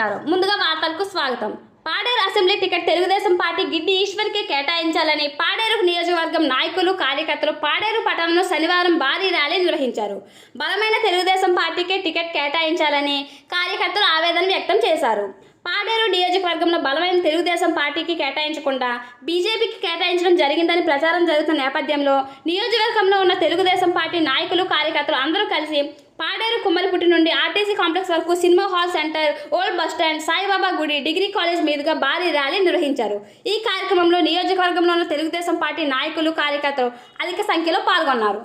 నమస్కారం. ముందుగా వార్తలకు స్వాగతం. Paderu assembly ticket Telugu Desam party Giddi ఈశ్వర్కే కేటాయించాలని పాడేరు నియోజకవర్గం నాయకులు కార్యకర్తలు పాడేరు పట్టణంలో శనివారం భారీ ర్యాలీ నిర్వహించారు. బలమైన తెలుగుదేశం పార్టీకే టికెట్ కేటాయించాలని కార్యకర్తలు ఆవేదన వ్యక్తం చేశారు. పాడేరు నియోజకవర్గంలో బలమైన తెలుగుదేశం పార్టీకి కేటాయించకుండా బీజేపీకి కేటాయించడం జరిగిందని ప్రచారం జరుగుతున్న నేపథ్యంలో నియోజకవర్గంలో ఉన్న తెలుగుదేశం పార్టీ నాయకులు కార్యకర్తలు అందరూ కలిసి పాడేరు కుమ్మరిపుట్టి నుండి ఆర్టీసీ కాంప్లెక్స్ వరకు cinema hall centre old bus stand Saibaba గుడి డిగ్రీ కాలేజ్ మీదుగా భారీ ర్యాలీ నిర్వహించారు. ఈ కార్యక్రమంలో నియోజకవర్గంలో ఉన్న తెలుగుదేశం పార్టీ నాయకులు కార్యకర్తలు అధిక సంఖ్యలో పాల్గొన్నారు.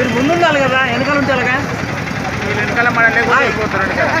మీరు ముందు ఉండాలి కదా వెనకాల ఉండాలిగా వెనకాల మనల్ని కూర్చోపోతున్నాడు కదా.